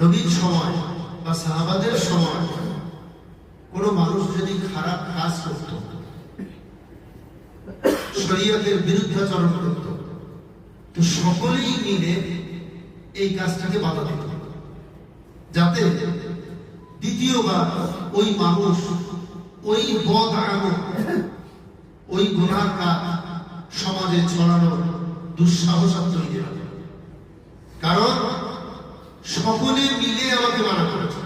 নবীর সময় বা সাহাবাদের সময় কোনো মানুষ যদি খারাপ কাজ করত, শরীয়তের বিরুদ্ধাচরণ করত, তো সকলেই মিলে এই কাজটাকে বাধা দিত। যাতে দ্বিতীয়বার ওই মানুষ ওই বদ আমল, ওই গুনার কাজ সমাজে ছড়ানোর দুঃসাহস তৈরি হবে কারণ সকলে মিলে আমাকে মানা করেছে।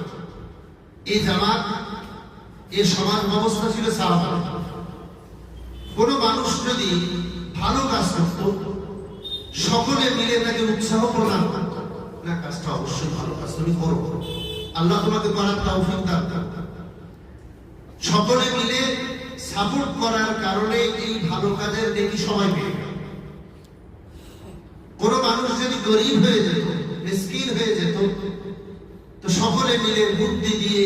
এই জামাত এ সমাজ ব্যবস্থা ছিল সাহাবা কোন মানুষ যদি ভালো কাজ করত, সকলে মিলে তাকে উৎসাহ প্রদান না, কাজটা অবশ্যই ভালো কাজ, তুমি করো। আল্লাহ তোমাকে করার সকলে মিলে সাপোর্ট করার কারণে এই ভালো কাজের দেখি সবাই পেয়ে কোন মানুষ যদি গরিব হয়ে যেত মিসকিন হয়ে যেত। তো সকলে মিলে বুদ্ধি দিয়ে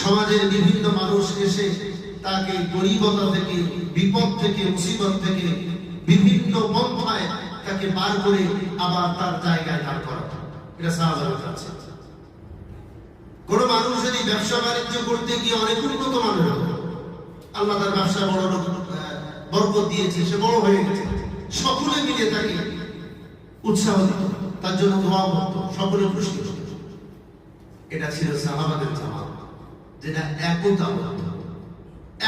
সমাজের বিভিন্ন মানুষ এসে তাকে গরিবতা থেকে, বিপদ থেকে, মুসিবত থেকে বিভিন্ন পন্থায় তাকে পার করে আবার তার জায়গায় দাঁড় করা এটা সাহায্য আছে কোন মানুষ যদি ব্যবসা বাণিজ্য করতে গিয়ে অনেক উন্নত মানুষ আল্লাহ তার ব্যবসা বড় বরকত দিয়েছে, সে বড় হয়ে গেছে। সকলে মিলে তাকে উৎসাহ দিত। তার জন্য দোয়া করতো, সকলে হতো। এটা ছিল সাহাবাদের জামাত, যেটা একতা বলতো।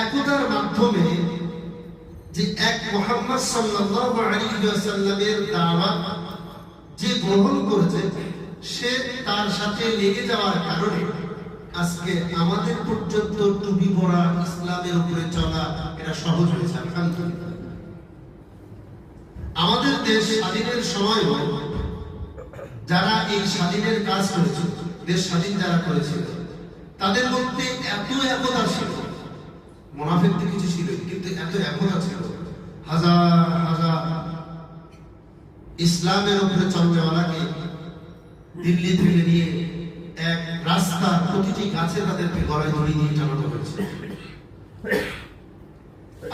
একতার মাধ্যমে যে এক মোহাম্মদ সাল্লাল্লাহু আলাইহি ওয়াসাল্লামের দাওয়াত যে গ্রহণ করেছে, সে তার সাথে লেগে যাওয়ার কারণে আজকে আমাদের পর্যন্ত টুপি পরা ইসলামের উপরে চলা এটা সহজ হয়েছে, আলহামদুলিল্লাহ। আমাদের দেশ স্বাধীনের সময় যারা এই স্বাধীনের কাজ করেছিল, দেশ স্বাধীন যারা করেছিল, তাদের মধ্যে এত একতা ছিল মোনাফেক তো কিছু ছিল, কিন্তু এত একতা ছিল, হাজার হাজার ইসলামের উপরে চন্দ্রওয়ালাকে দিল্লি থেকে নিয়ে এক রাস্তা প্রতিটি গাছে তাদেরকে গড়ায় ধরে নিয়ে চালানো হয়েছে।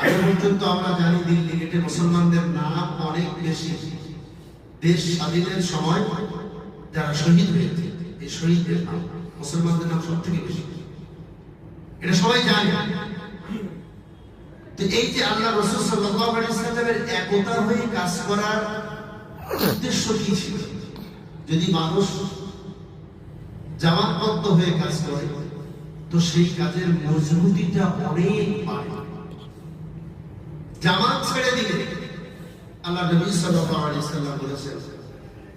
আজ পর্যন্ত আমরা জানি দিল্লি গেটে মুসলমানদের নাম অনেক বেশি। দেশ স্বাধীনের সময় যারা শহীদ হয়েছে, এই শহীদদের নাম মুসলমানদের নাম সব থেকে বেশি। এটা সবাই জানে। তো এই যে আল্লাহ রসুল আলাইহি একতা হয়ে কাজ করার উদ্দেশ্য কি ছিল? যদি মানুষ জামাতবদ্ধ হয়ে কাজ করে, তো সেই কাজের মজবুতিটা অনেক বাড়ে। ছেড়ে দিলে, আল্লাহ নবী সাল্লাল্লাহু আলাইহি সাল্লাম বলেছেন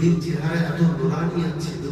নবীর চেহারা এত নোরানি ছিল